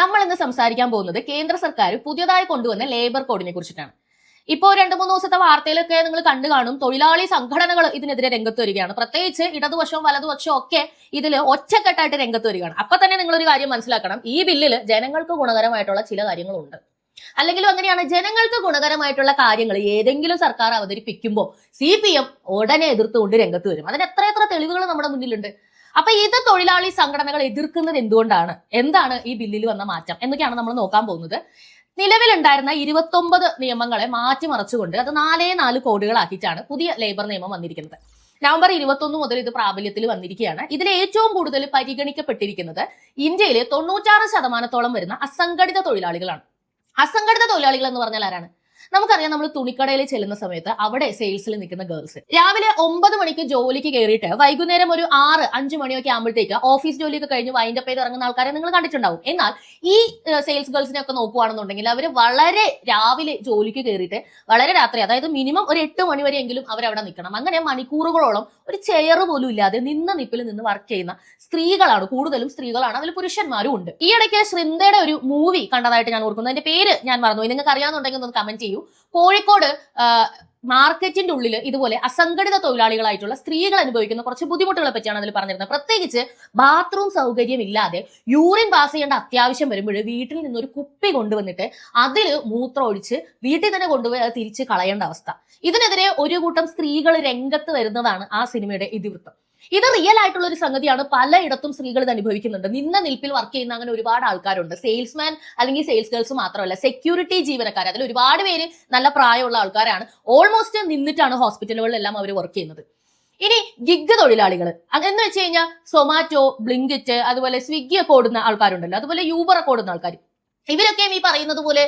നമ്മൾ ഇന്ന് സംസാരിക്കാൻ പോകുന്നത് കേന്ദ്ര സർക്കാർ പുതിയതായി കൊണ്ടുവന്ന ലേബർ കോഡിനെ കുറിച്ചിട്ടാണ്. ഇപ്പോൾ രണ്ട് മൂന്ന് ദിവസത്തെ വാർത്തയിലൊക്കെ നിങ്ങൾ കണ്ടു കാണും. തൊഴിലാളി സംഘടനകൾ ഇതിനെതിരെ രംഗത്ത് വരികയാണ്. പ്രത്യേകിച്ച് ഇടതുപക്ഷവും വലതുപക്ഷവും ഒക്കെ ഇതിൽ ഒറ്റക്കെട്ടായിട്ട് രംഗത്ത് വരികയാണ്. അപ്പൊ തന്നെ നിങ്ങൾ ഒരു കാര്യം മനസ്സിലാക്കണം. ഈ ബില്ലിൽ ജനങ്ങൾക്ക് ഗുണകരമായിട്ടുള്ള ചില കാര്യങ്ങളുണ്ട്. അല്ലെങ്കിലും അങ്ങനെയാണ് ജനങ്ങൾക്ക് ഗുണകരമായിട്ടുള്ള കാര്യങ്ങൾ ഏതെങ്കിലും സർക്കാർ അവതരിപ്പിക്കുമ്പോൾ സി പി എം ഉടനെ എതിർത്തുകൊണ്ട് രംഗത്ത് വരും. അതിന് എത്ര എത്ര തെളിവുകൾ നമ്മുടെ മുന്നിലുണ്ട്? അപ്പൊ ഇത് തൊഴിലാളി സംഘടനകൾ എതിർക്കുന്നത് എന്തുകൊണ്ടാണ്? എന്താണ് ഈ ബില്ലിൽ വന്ന മാറ്റം? എന്നൊക്കെയാണ് നമ്മൾ നോക്കാൻ പോകുന്നത്. നിലവിലുണ്ടായിരുന്ന ഇരുപത്തൊമ്പത് നിയമങ്ങളെ മാറ്റിമറിച്ചുകൊണ്ട് അത് നാലേ നാല് കോഡുകളാക്കിയിട്ടാണ് പുതിയ ലേബർ നിയമം വന്നിരിക്കുന്നത്. നവംബർ ഇരുപത്തൊന്ന് മുതൽ ഇത് പ്രാബല്യത്തിൽ വന്നിരിക്കുകയാണ്. ഇതിൽ ഏറ്റവും കൂടുതൽ പരിഗണിക്കപ്പെട്ടിരിക്കുന്നത് ഇന്ത്യയിലെ തൊണ്ണൂറ്റാറ് ശതമാനത്തോളം വരുന്ന അസംഘടിത തൊഴിലാളികളാണ്. അസംഘടിത തൊഴിലാളികൾ എന്ന് പറഞ്ഞാൽ ആരാണ്? നമുക്കറിയാം നമ്മൾ തുണിക്കടയിൽ ചെല്ലുന്ന സമയത്ത് അവിടെ സെയിൽസിൽ നിൽക്കുന്ന ഗേൾസ് രാവിലെ ഒമ്പത് മണിക്ക് ജോലിക്ക് കയറിയിട്ട് വൈകുന്നേരം ഒരു ആറ് അഞ്ച് മണിയൊക്കെ ആകുമ്പോഴത്തേക്ക് ഓഫീസ് ജോലിയൊക്കെ കഴിഞ്ഞ് വൈൻഡ് അപ്പ് ചെയ്ത് ഇറങ്ങുന്ന ആൾക്കാരെ നിങ്ങൾ കണ്ടിട്ടുണ്ടാവും. എന്നാൽ ഈ സെയിൽസ് ഗേൾസിനെ ഒക്കെ നോക്കുവാണെന്നുണ്ടെങ്കിൽ അവർ വളരെ രാവിലെ ജോലിക്ക് കയറിയിട്ട് വളരെ രാത്രി അതായത് മിനിമം ഒരു എട്ട് മണി അവർ അവിടെ നിൽക്കണം. അങ്ങനെ മണിക്കൂറുകളോളം ഒരു ചെയർ പോലും ഇല്ലാതെ നിന്ന നിപ്പിൽ നിന്ന് വർക്ക് ചെയ്യുന്ന സ്ത്രീകളാണ് കൂടുതലും സ്ത്രീകളാണ്. അതിൽ പുരുഷന്മാരും ഉണ്ട്. ഈ ഇടയ്ക്ക് ശ്രിന്ദയുടെ ഒരു മൂവി കണ്ടതായിട്ട് ഞാൻ ഓർക്കുന്നു. അതിന്റെ പേര് ഞാൻ മറന്നു നിങ്ങൾക്ക് അറിയാന്നുണ്ടെങ്കിൽ ഒന്ന് കമന്റ് ചെയ്യൂ. കോഴിക്കോട് മാർക്കറ്റിന്റെ ഉള്ളിൽ ഇതുപോലെ അസംഘടിത തൊഴിലാളികളായിട്ടുള്ള സ്ത്രീകൾ അനുഭവിക്കുന്ന കുറച്ച് ബുദ്ധിമുട്ടുകളെ പറ്റിയാണ് അതിൽ പറഞ്ഞിരുന്നത്. പ്രത്യേകിച്ച് ബാത്റൂം സൗകര്യം ഇല്ലാതെ യൂറിൻ പാസ് ചെയ്യേണ്ട അത്യാവശ്യം വരുമ്പോൾ വീട്ടിൽ നിന്നൊരു കുപ്പി കൊണ്ടുവന്നിട്ട് അതിൽ മൂത്രം ഒഴിച്ച് വീട്ടിൽ തന്നെ കൊണ്ടുപോയി അത് തിരിച്ച് കളയേണ്ട അവസ്ഥ. ഇതിനെതിരെ ഒരു കൂട്ടം സ്ത്രീകൾ രംഗത്ത് വരുന്നതാണ് ആ സിനിമയുടെ ഇതിവൃത്തം. ഇത് റിയൽ ആയിട്ടുള്ള ഒരു സംഗതിയാണ് പലയിടത്തും സ്ത്രീകൾ ഇത് അനുഭവിക്കുന്നുണ്ട്. നിന്ന നിൽപ്പിൽ വർക്ക് ചെയ്യുന്ന അങ്ങനെ ഒരുപാട് ആൾക്കാരുണ്ട്. സെയിൽസ്മാൻ അല്ലെങ്കിൽ സെയിൽസ് ഗേൾസ് മാത്രമല്ല സെക്യൂരിറ്റി ജീവനക്കാർ. അതിൽ ഒരുപാട് പേര് നല്ല പ്രായമുള്ള ആൾക്കാരാണ്. ഓൾമോസ്റ്റ് നിന്നിട്ടാണ് ഹോസ്പിറ്റലുകളിലെല്ലാം അവർ വർക്ക് ചെയ്യുന്നത്. ഇനി ഗിഗ് തൊഴിലാളികൾ എന്ന് വെച്ച് കഴിഞ്ഞാൽ സൊമാറ്റോ ബ്ലിങ്കിറ്റ് അതുപോലെ സ്വിഗ്ഗി ഒക്കെ ഓടുന്ന ആൾക്കാരുണ്ടല്ലോ. അതുപോലെ യൂബർ ഒക്കെ ഓടുന്ന ആൾക്കാർ ഇവരൊക്കെയും ഈ പറയുന്നത് പോലെ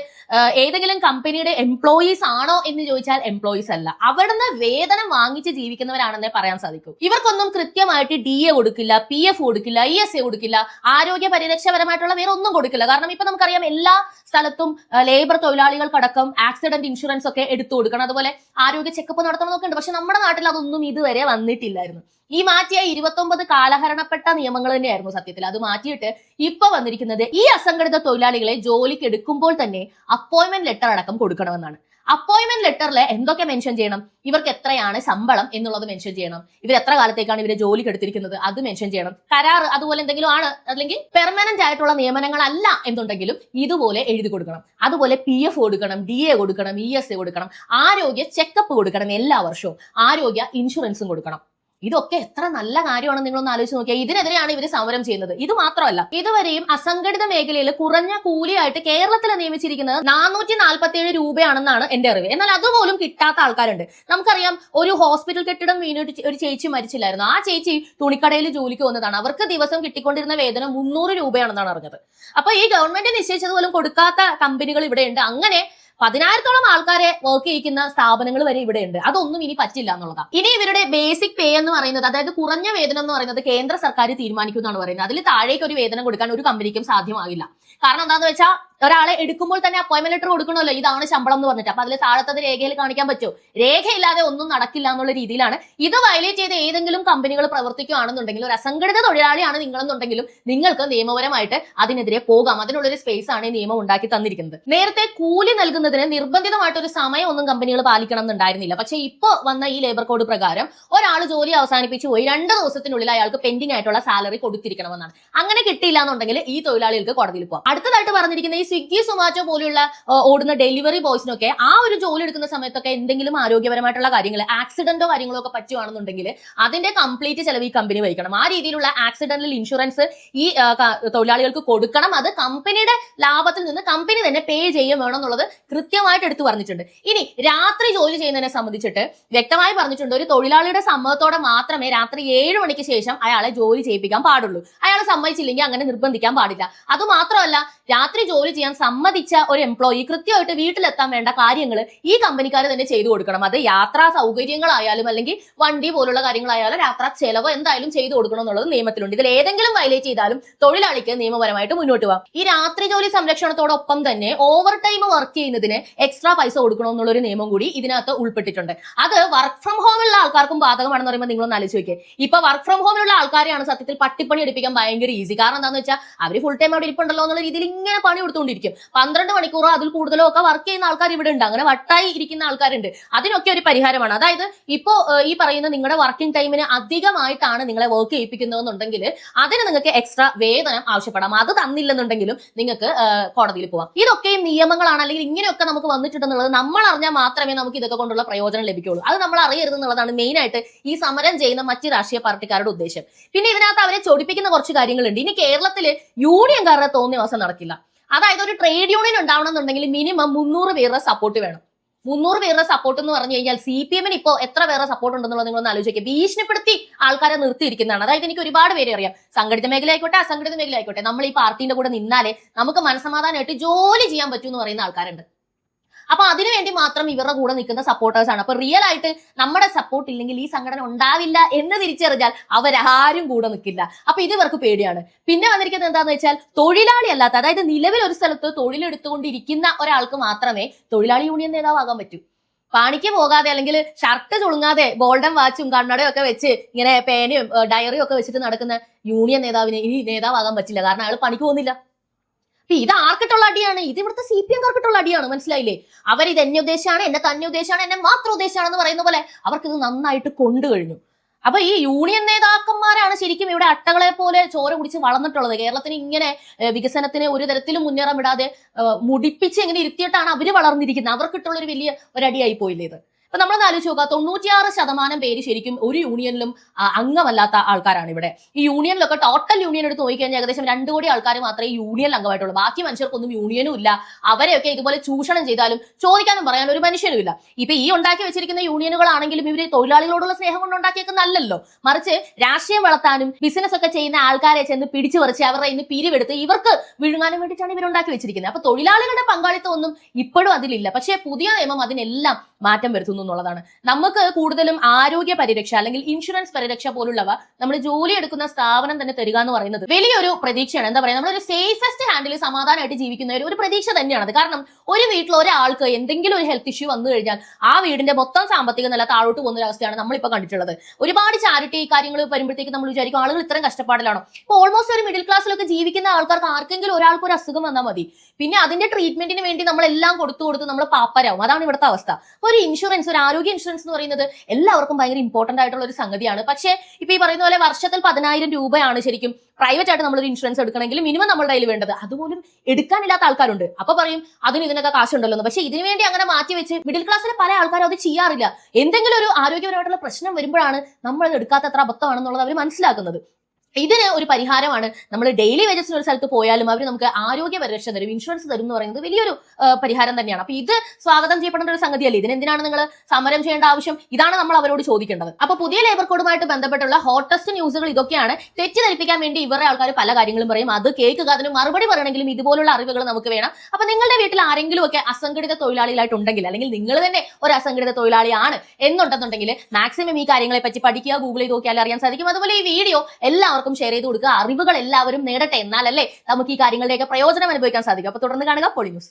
ഏതെങ്കിലും കമ്പനിയുടെ എംപ്ലോയീസ് ആണോ എന്ന് ചോദിച്ചാൽ എംപ്ലോയീസ് അല്ല. അവിടുന്ന് വേതനം വാങ്ങിച്ച് ജീവിക്കുന്നവരാണെന്നേ പറയാൻ സാധിക്കും. ഇവർക്കൊന്നും കൃത്യമായിട്ട് ഡി എ കൊടുക്കില്ല പി എഫ് കൊടുക്കില്ല ഇ എസ് എ കൊടുക്കില്ല ആരോഗ്യ പരിരക്ഷപരമായിട്ടുള്ള വേറെ ഒന്നും കൊടുക്കില്ല. കാരണം ഇപ്പൊ നമുക്കറിയാം എല്ലാ സ്ഥലത്തും ലേബർ തൊഴിലാളികൾക്കടക്കം ആക്സിഡന്റ് ഇൻഷുറൻസ് ഒക്കെ എടുത്തു കൊടുക്കണം. അതുപോലെ ആരോഗ്യ ചെക്കപ്പ് നടത്തണം നടത്തണമെന്നൊക്കെ ഉണ്ട്. പക്ഷെ നമ്മുടെ നാട്ടിൽ അതൊന്നും ഇതുവരെ വന്നിട്ടില്ലായിരുന്നു. ഈ മാറ്റിയ ഇരുപത്തൊമ്പത് കാലഹരണപ്പെട്ട നിയമങ്ങൾ തന്നെയായിരുന്നു സത്യത്തിൽ. അത് മാറ്റിയിട്ട് ഇപ്പൊ വന്നിരിക്കുന്നത് ഈ അസംഘടിത തൊഴിലാളികളെ ജോലിക്ക് എടുക്കുമ്പോൾ തന്നെ അപ്പോയിന്റ്മെന്റ് ലെറ്റർ അടക്കം കൊടുക്കണമെന്നാണ്. അപ്പോയിന്റ്മെന്റ് ലെറ്ററിൽ എന്തൊക്കെ മെൻഷൻ ചെയ്യണം? ഇവർക്ക് എത്രയാണ് ശമ്പളം എന്നുള്ളത് മെൻഷൻ ചെയ്യണം. ഇവർ എത്ര കാലത്തേക്കാണ് ഇവരെ ജോലിക്ക് എടുത്തിരിക്കുന്നത്? അത് മെൻഷൻ ചെയ്യണം. കരാർ അതുപോലെ എന്തെങ്കിലും ആണ്? അല്ലെങ്കിൽ പെർമനന്റ് ആയിട്ടുള്ള നിയമനങ്ങളല്ല എന്നുണ്ടെങ്കിലും ഇതുപോലെ എഴുതി കൊടുക്കണം. അതുപോലെ പി എഫ് കൊടുക്കണം ഡി എ കൊടുക്കണം ഇ എസ് എ കൊടുക്കണം ആരോഗ്യ ചെക്കപ്പ് കൊടുക്കണം എല്ലാ വർഷവും. ആരോഗ്യ ഇൻഷുറൻസും കൊടുക്കണം. ഇതൊക്കെ എത്ര നല്ല കാര്യമാണെന്ന് നിങ്ങളൊന്ന് ആലോചിച്ച് നോക്കിയാൽ ഇതിനെതിരെയാണ് ഇവർ സമരം ചെയ്യുന്നത്. ഇത് മാത്രമല്ല ഇതുവരെയും അസംഘടിത മേഖലയിൽ കുറഞ്ഞ കൂലിയായിട്ട് കേരളത്തിൽ നിയമിച്ചിരിക്കുന്നത് നാനൂറ്റി നാൽപ്പത്തി ഏഴ് രൂപയാണെന്നാണ് എന്റെ അറിവ്. എന്നാൽ അതുപോലും കിട്ടാത്ത ആൾക്കാരുണ്ട്. നമുക്കറിയാം ഒരു ഹോസ്പിറ്റൽ കെട്ടിടം വീണിട്ട് ഒരു ചേച്ചി മരിച്ചില്ലായിരുന്നു. ആ ചേച്ചി തുണിക്കടയിൽ ജോലിക്ക് വന്നതാണ്. അവർക്ക് ദിവസം കിട്ടിക്കൊണ്ടിരുന്ന വേതനം മുന്നൂറ് രൂപയാണെന്നാണ് അറിഞ്ഞത്. അപ്പൊ ഈ ഗവൺമെന്റ് നിശ്ചയിച്ചതുപോലും കൊടുക്കാത്ത കമ്പനികൾ ഇവിടെയുണ്ട്. അങ്ങനെ പതിനായിരത്തോളം ആൾക്കാരെ വർക്ക് ചെയ്യിക്കുന്ന സ്ഥാപനങ്ങൾ വരെ ഇവിടെ ഉണ്ട് അതൊന്നും ഇനി പറ്റില്ല എന്നുള്ളതാണ്. ഇനി ഇവരുടെ ബേസിക് പേ എന്ന് പറയുന്നത് അതായത് കുറഞ്ഞ വേതനം എന്ന് പറയുന്നത് കേന്ദ്ര സർക്കാർ തീരുമാനിക്കുന്നതാണ് പറയുന്നത്. അതിൽ താഴേക്ക് ഒരു വേതനം കൊടുക്കാൻ ഒരു കമ്പനിക്കും സാധ്യമാകില്ല. കാരണം എന്താണെന്ന് വെച്ചാൽ ഒരാളെ എടുക്കുമ്പോൾ തന്നെ അപ്പോയിന്റ്മെന്റ് ലെറ്റർ കൊടുക്കണമല്ലോ. ഇതാണ് ശമ്പളം എന്ന് പറഞ്ഞിട്ട്. അപ്പൊ അതിൽ താഴത്തത് രേഖയിൽ കാണിക്കാൻ പറ്റുമോ രേഖയില്ലാതെ ഒന്നും നടക്കില്ല എന്നുള്ള രീതിയിലാണ്. ഇത് വയലേറ്റ് ചെയ്ത് ഏതെങ്കിലും കമ്പനികൾ പ്രവർത്തിക്കുകയാണെന്നുണ്ടെങ്കിൽ ഒരു അസംഘടിത തൊഴിലാളിയാണ് നിങ്ങളെന്നുണ്ടെങ്കിലും നിങ്ങൾക്ക് നിയമപരമായിട്ട് അതിനെതിരെ പോകാം. അതിനുള്ളൊരു സ്പേസ് ആണ് ഈ നിയമം ഉണ്ടാക്കി തന്നിരിക്കുന്നത്. നേരത്തെ കൂലി നൽകുന്നതിന് നിർബന്ധിതമായിട്ട് ഒരു സമയം ഒന്നും കമ്പനികൾ പാലിക്കണം എന്നുണ്ടായിരുന്നില്ല. പക്ഷെ ഇപ്പോൾ വന്ന ഈ ലേബർ കോഡ് പ്രകാരം ഒരാൾ ജോലി അവസാനിപ്പിച്ച് പോയി രണ്ട് ദിവസത്തിനുള്ളിൽ അയാൾക്ക് പെൻഡിംഗ് ആയിട്ടുള്ള സാലറി കൊടുത്തിരിക്കണമെന്നാണ്. അങ്ങനെ കിട്ടിയില്ല എന്നുണ്ടെങ്കിൽ ഈ തൊഴിലാളികൾക്ക് കോടതിയിൽ പോകാം. അടുത്തതായിട്ട് പറഞ്ഞിരിക്കുന്ന ഈ സ്വിഗ്ഗി സൊമാറ്റോ പോലുള്ള ആ, ഓടുന്ന ഡെലിവറി ബോയ്സിനൊക്കെ ആ ഒരു ജോലി എടുക്കുന്ന സമയത്തൊക്കെ എന്തെങ്കിലും ആരോഗ്യപരമായിട്ടുള്ള കാര്യങ്ങൾ ആക്സിഡന്റോ കാര്യങ്ങളോ ഒക്കെ പറ്റുവാണെന്നുണ്ടെങ്കിൽ അതിന്റെ കംപ്ലീറ്റ് ചെലവ് ഈ കമ്പനി വഹിക്കണം. ആ രീതിയിലുള്ള ആക്സിഡന്റൽ ഇൻഷുറൻസ് ഈ തൊഴിലാളികൾക്ക് കൊടുക്കണം. അത് കമ്പനിയുടെ ലാഭത്തിൽ നിന്ന് കമ്പനി തന്നെ പേ ചെയ്യും വേണം എന്നുള്ളത് കൃത്യമായിട്ട് എടുത്തു പറഞ്ഞിട്ടുണ്ട്. ഇനി രാത്രി ജോലി ചെയ്യുന്നതിനെ സംബന്ധിച്ചിട്ട് വ്യക്തമായി പറഞ്ഞിട്ടുണ്ട്. ഒരു തൊഴിലാളിയുടെ സമ്മതത്തോടെ മാത്രമേ രാത്രി ഏഴ് മണിക്ക് ശേഷം അയാളെ ജോലി ചെയ്യിപ്പിക്കാൻ പാടുള്ളൂ. അയാളെ സമ്മതിച്ചില്ലെങ്കിൽ അങ്ങനെ നിർബന്ധിക്കാൻ പാടില്ല. അതുമാത്രമല്ല രാത്രി ജോലി ചെയ്യാൻ സമ്മതിച്ച ഒരു എംപ്ലോയി കൃത്യമായിട്ട് വീട്ടിലെത്താൻ വേണ്ട കാര്യങ്ങൾ ഈ കമ്പനിക്കാർ തന്നെ ചെയ്തു കൊടുക്കണം. അത് യാത്രാ സൗകര്യങ്ങളായാലും അല്ലെങ്കിൽ വണ്ടി പോലുള്ള കാര്യങ്ങളായാലും യാത്രാ ചെലവ് എന്തായാലും ചെയ്തു കൊടുക്കണം എന്നുള്ളത് നിയമത്തിലുണ്ട്. ഇതിൽ ഏതെങ്കിലും വയലേറ്റ് ചെയ്താലും തൊഴിലാളിക്ക് നിയമപരമായിട്ട് മുന്നോട്ട് പോകാം ഈ രാത്രി ജോലി സംരക്ഷണത്തോടൊപ്പം തന്നെ ഓവർ ടൈം വർക്ക് ചെയ്യുന്നതിന് എക്സ്ട്രാ പൈസ കൊടുക്കണം എന്നുള്ള ഒരു നിയമം കൂടി ഇതിനകത്ത് ഉൾപ്പെട്ടിട്ടുണ്ട്. അത് വർക്ക് ഫ്രം ഹോമുള്ള ആൾക്കാർക്കും ബാധകമാണെന്ന് പറയുമ്പോൾ നിങ്ങളൊന്ന് ആലോചിച്ച് നോക്കിയേ. ഇപ്പൊ വർക്ക് ഫ്രം ഹോമിലുള്ള ആൾക്കാരെയാണ് സത്യത്തിൽ പട്ടിപ്പണി എടുപ്പിക്കാൻ ഭയങ്കര ഈസി കാരണം എന്താണെന്ന് വെച്ചാൽ അവർ ഫുൾ ടൈം അവിടെ ഇരിപ്പുണ്ടല്ലോ എന്നുള്ള രീതിയിൽ ഇങ്ങനെ പണി കൊടുത്തുകൊണ്ടിരിക്കും പന്ത്രണ്ട് മണിക്കൂറോ അതിൽ കൂടുതലോ ഒക്കെ വർക്ക് ചെയ്യുന്ന ആൾക്കാർ ഇവിടെ ഉണ്ട്. അങ്ങനെ വട്ടായി ഇരിക്കുന്ന ആൾക്കാരുണ്ട്. അതിനൊക്കെ ഒരു പരിഹാരമാണ്. അതായത് ഇപ്പോ ഈ പറയുന്ന നിങ്ങളുടെ വർക്കിംഗ് ടൈമിന് അധികമായിട്ടാണ് നിങ്ങളെ വർക്ക് ചെയ്യിപ്പിക്കുന്നതെന്നുണ്ടെങ്കിൽ അതിന് നിങ്ങൾക്ക് എക്സ്ട്രാ വേതനം ആവശ്യപ്പെടാം. അത് തന്നില്ലെന്നുണ്ടെങ്കിലും നിങ്ങൾക്ക് കോടതിയിൽ പോവാം. ഇതൊക്കെ നിയമങ്ങളാണ്. അല്ലെങ്കിൽ ഇങ്ങനെയൊക്കെ നമുക്ക് വന്നിട്ടുണ്ടെന്നുള്ളത് നമ്മൾ അറിഞ്ഞാൽ മാത്രമേ നമുക്ക് ഇതൊക്കെ കൊണ്ടുള്ള പ്രയോജനം ലഭിക്കുള്ളൂ. അത് നമ്മൾ അറിയരുത് എന്നുള്ളതാണ് മെയിൻ ആയിട്ട് ഈ സമരം ചെയ്യുന്ന മറ്റ് രാഷ്ട്രീയ പാർട്ടിക്കാരുടെ ഉദ്ദേശം. പിന്നെ ഇതിനകത്ത് അവരെ ചൊടിപ്പിക്കുന്ന കുറച്ച് കാര്യങ്ങളുണ്ട്. ഇനി കേരളത്തിൽ യൂണിയൻകാരുടെ തോന്നിയ ദിവസം നടക്കില്ല. അതായത് ഒരു ട്രേഡ് യൂണിയൻ ഉണ്ടാവണമെന്നുണ്ടെങ്കിൽ മിനിമം മുന്നൂറ് പേരുടെ സപ്പോർട്ട് വേണം. മുന്നൂറ് പേരുടെ സപ്പോർട്ട് എന്ന് പറഞ്ഞു കഴിഞ്ഞാൽ സി പി എമ്മിന് ഇപ്പോൾ എത്ര പേരുടെ സപ്പോർട്ട് ഉണ്ടെന്നുള്ളത് നിങ്ങളൊന്ന് ആലോചിക്കുക ഭീഷണിപ്പെടുത്തി ആൾക്കാരെ നിർത്തിയിരിക്കുന്നതാണ്. അതായത് എനിക്ക് ഒരുപാട് പേര് അറിയാം. സംഘടിത മേഖല ആയിക്കോട്ടെ അസംഘടിത മേഖല ആയിക്കോട്ടെ. നമ്മൾ ഈ പാർട്ടിന്റെ കൂടെ നിന്നാലേ നമുക്ക് മനസ്സമാധാനമായിട്ട് ജോലി ചെയ്യാൻ പറ്റൂ എന്ന് പറയുന്ന ആൾക്കാരുണ്ട്. അപ്പൊ അതിനുവേണ്ടി മാത്രം ഇവരുടെ കൂടെ നിൽക്കുന്ന സപ്പോർട്ടേഴ്സ് ആണ്. അപ്പൊ റിയൽ ആയിട്ട് നമ്മുടെ സപ്പോർട്ട് ഇല്ലെങ്കിൽ ഈ സംഘടന ഉണ്ടാവില്ല എന്ന് തിരിച്ചറിഞ്ഞാൽ അവരാരും കൂടെ നിൽക്കില്ല. അപ്പൊ ഇത് ഇവർക്ക് പേടിയാണ്. പിന്നെ വന്നിരിക്കുന്നത് എന്താണെന്ന് വെച്ചാൽ തൊഴിലാളി അല്ലാത്ത അതായത് നിലവിൽ ഒരു സ്ഥലത്ത് തൊഴിലെടുത്തുകൊണ്ടിരിക്കുന്ന ഒരാൾക്ക് മാത്രമേ തൊഴിലാളി യൂണിയൻ നേതാവാകാൻ പറ്റൂ. പണിക്ക് പോകാതെ അല്ലെങ്കിൽ ഷർട്ട് ചുളുങ്ങാതെ ഗോൾഡൻ വാച്ചും കണ്ണടയും ഒക്കെ വെച്ച് ഇങ്ങനെ പേനയും ഡയറിയും ഒക്കെ വെച്ചിട്ട് നടക്കുന്ന യൂണിയൻ നേതാവിന് ഇനി നേതാവാകാൻ പറ്റില്ല. കാരണം അയാൾ പണിക്ക് പോകുന്നില്ല. ഇത് ആർക്കിട്ടുള്ള അടിയാണ്. ഇത് ഇവിടുത്തെ സി പി എംകാർക്കിട്ടുള്ള അടിയാണ്. മനസ്സിലായില്ലേ? അവർ ഇത് എന്നെ ഉദ്ദേശമാണ് എന്നെ തന്നെ ഉദ്ദേശമാണ് എന്നെ മാത്രം ഉദ്ദേശമാണെന്ന് പറയുന്ന പോലെ അവർക്ക് ഇത് നന്നായിട്ട് കൊണ്ടു കഴിഞ്ഞു. അപ്പൊ ഈ യൂണിയൻ നേതാക്കന്മാരാണ് ശരിക്കും ഇവിടെ അട്ടകളെ പോലെ ചോര കുടിച്ച് വളർന്നിട്ടുള്ളത്. കേരളത്തിന് ഇങ്ങനെ വികസനത്തിന് ഒരു തരത്തിലും മുന്നേറാൻ വിടാതെ മുടിപ്പിച്ച് ഇങ്ങനെ ഇരുത്തിയിട്ടാണ് അവർ വളർന്നിരിക്കുന്നത്. അവർക്കിട്ടുള്ള ഒരു വലിയ ഒരടിയായി പോയില്ലേ ഇത്? ഇപ്പൊ നമ്മളൊന്ന് ആലോചിച്ച് നോക്കുക തൊണ്ണൂറ്റിയാറ് ശതമാനം പേര് ശരിക്കും ഒരു യൂണിയനിലും അംഗമല്ലാത്ത ആൾക്കാരാണ് ഇവിടെ. ഈ യൂണിയനിലൊക്കെ ടോട്ടൽ യൂണിയൻ എടുത്ത് നോക്കിക്കഴിഞ്ഞാൽ ഏകദേശം രണ്ടു കോടി ആൾക്കാർ മാത്രമേ യൂണിയനിൽ അംഗമായിട്ടുള്ളൂ. ബാക്കി മനുഷ്യർക്കൊന്നും യൂണിയനും ഇല്ല. അവരെയൊക്കെ ഇതുപോലെ ചൂഷണം ചെയ്താലും ചോദിക്കാനും പറയാനും ഒരു മനുഷ്യനും ഇല്ല. ഇപ്പൊ ഈ ഉണ്ടാക്കി വെച്ചിരിക്കുന്ന യൂണിയനുകളാണെങ്കിലും ഇവർ തൊഴിലാളികളോടുള്ള സ്നേഹം കൊണ്ട് ഉണ്ടാക്കിയേക്കുന്നല്ലോ മറിച്ച് രാഷ്ട്രീയം വളർത്താനും ബിസിനസ് ഒക്കെ ചെയ്യുന്ന ആൾക്കാരെ ചെന്ന് പിടിച്ചു പറിച്ച് അവരുടെ ഇന്ന് പിരിവെടുത്ത് ഇവർക്ക് വിഴുങ്ങാനും വേണ്ടിയിട്ടാണ് ഇവരുണ്ടാക്കി വെച്ചിരിക്കുന്നത്. അപ്പൊ തൊഴിലാളികളുടെ പങ്കാളിത്തം ഒന്നും ഇപ്പോഴും അതിലില്ല. പക്ഷേ പുതിയ നിയമം അതിനെല്ലാം മാറ്റം വരുത്തുന്നു. എന്നുള്ളതാണ്. നമുക്ക് കൂടുതലും ആരോഗ്യ പരിരക്ഷ അല്ലെങ്കിൽ ഇൻഷുറൻസ് പരിരക്ഷ പോലുള്ളവ നമ്മൾ ജോലി എടുക്കുന്ന സ്ഥാപനം തന്നെ തരിക എന്ന് പറയുന്നത് വലിയൊരു പ്രതീക്ഷയാണ്. എന്താ പറയുക? നമ്മളൊരു സേഫസ്റ്റ് ഹാൻഡിൽ സമാധാനമായിട്ട് ജീവിക്കുന്ന ഒരു- പ്രതീക്ഷ തന്നെയാണ് തന്നെയാണത് കാരണം ഒരു വീട്ടിൽ ഒരാൾക്ക് എന്തെങ്കിലും ഒരു ഹെൽത്ത് ഇഷ്യൂ വന്നു കഴിഞ്ഞാൽ ആ വീടിന്റെ മൊത്തം സാമ്പത്തിക നില താഴോട്ട് പോകുന്ന ഒരു അവസ്ഥയാണ് നമ്മളിപ്പോൾ കണ്ടിട്ടുള്ളത്. ഒരുപാട് ചാരിറ്റി കാര്യങ്ങൾ വരുമ്പോഴത്തേക്ക് നമ്മൾ വിചാരിക്കും ആളുകൾ ഇത്രയും കഷ്ടപ്പാടിലാണോ? ഇപ്പോൾ ഓൾമോസ്റ്റ് ഒരു മിഡിൽ ക്ലാസ്സിലൊക്കെ ജീവിക്കുന്ന ആൾക്കാർക്ക് ആർക്കെങ്കിലും ഒരാൾക്ക് ഒരു അസുഖം വന്നാൽ മതി. പിന്നെ അതിന്റെ ട്രീറ്റ്മെന്റിന് വേണ്ടി നമ്മളെല്ലാം കൊടുത്തു കൊടുത്ത് നമ്മൾ പാപ്പരാവും. അതാണ് ഇവിടുത്തെ അവസ്ഥ. ഒരു ഇൻഷുറൻസ് ഒരു ആരോഗ്യ ഇൻഷുറൻസ് എന്ന് പറയുന്നത് എല്ലാവർക്കും ഭയങ്കര ഇമ്പോർട്ടന്റ് ആയിട്ടുള്ള ഒരു സംഗതിയാണ്. പക്ഷേ ഇപ്പൊ ഈ പറയുന്ന പോലെ വർഷത്തിൽ പതിനായിരം രൂപയാണ് ശരിക്കും പ്രൈവറ്റ് ആയിട്ട് നമ്മളൊരു ഇൻഷുറൻസ് എടുക്കണമെങ്കിൽ മിനിമം നമ്മുടെ കയ്യിൽ വേണ്ടത്. അതുപോലും എടുക്കാനില്ലാത്ത ആൾക്കാരുണ്ട്. അപ്പൊ പറയും അതിന് ഇതിനൊക്കെ കാശുണ്ടല്ലോ പക്ഷേ ഇതിനു വേണ്ടി അങ്ങനെ മാറ്റി വെച്ച് മിഡിൽ ക്ലാസ്സിലെ പല ആൾക്കാരും അത് ചെയ്യാറില്ല. എന്തെങ്കിലും ഒരു ആരോഗ്യപരമായിട്ടുള്ള പ്രശ്നം വരുമ്പോഴാണ് നമ്മൾ അത് എടുക്കാത്ത അത്ര അബദ്ധമാണെന്നുള്ളത് അവർ മനസ്സിലാക്കുന്നത്. ഇതിന് ഒരു പരിഹാരമാണ്. നമ്മൾ ഡെയിലി വേജസിന് ഒരു സ്ഥലത്ത് പോയാലും അവർ നമുക്ക് ആരോഗ്യ പരിരക്ഷ തരും ഇൻഷുറൻസ് തരും എന്ന് പറയുന്നത് വലിയൊരു പരിഹാരം തന്നെയാണ്. അപ്പൊ ഇത് സ്വാഗതം ചെയ്യപ്പെടേണ്ട ഒരു സംഗതിയല്ലേ? ഇതിനെന്തിനാണ് നിങ്ങൾ സമരം ചെയ്യേണ്ട ആവശ്യം? ഇതാണ് നമ്മൾ അവരോട് ചോദിക്കേണ്ടത്. അപ്പൊ പുതിയ ലേബർ കോഡുമായിട്ട് ബന്ധപ്പെട്ടുള്ള ഹോട്ടസ്റ്റ് ന്യൂസുകൾ ഇതൊക്കെയാണ് തെറ്റിദ്ധരിപ്പിക്കാൻ വേണ്ടി ഇവരുടെ ആൾക്കാർ പല കാര്യങ്ങളും പറയും. അത് കേൾക്കുക അതിന് മറുപടി പറയണമെങ്കിലും ഇതുപോലുള്ള അറിവുകൾ നമുക്ക് വേണം. അപ്പൊ നിങ്ങളുടെ വീട്ടിൽ ആരെങ്കിലും ഒക്കെ അസംഘടിത തൊഴിലാളികളായിട്ടുണ്ടെങ്കിൽ അല്ലെങ്കിൽ നിങ്ങൾ തന്നെ ഒരു അസംഘടിത തൊഴിലാളിയാണ് എന്നുണ്ടെന്നുണ്ടെങ്കിൽ മാക്സിമം ഈ കാര്യങ്ങളെ പറ്റി പഠിക്കുക ഗൂഗിൾ ചെയ്ത് നോക്കിയാൽ അറിയാൻ സാധിക്കും. അതുപോലെ ഈ വീഡിയോ എല്ലാവർക്കും ഷെയർ ചെയ്ത് കൊടുക്കുക. അറിവുകൾ എല്ലാവരും നേടട്ടെ. എന്നാലല്ലേ നമുക്ക് ഈ കാര്യങ്ങളുടെയൊക്കെ പ്രയോജനം അനുഭവിക്കാൻ സാധിക്കും. അപ്പൊ തുടർന്ന് കാണുക. പൊളി ന്യൂസ്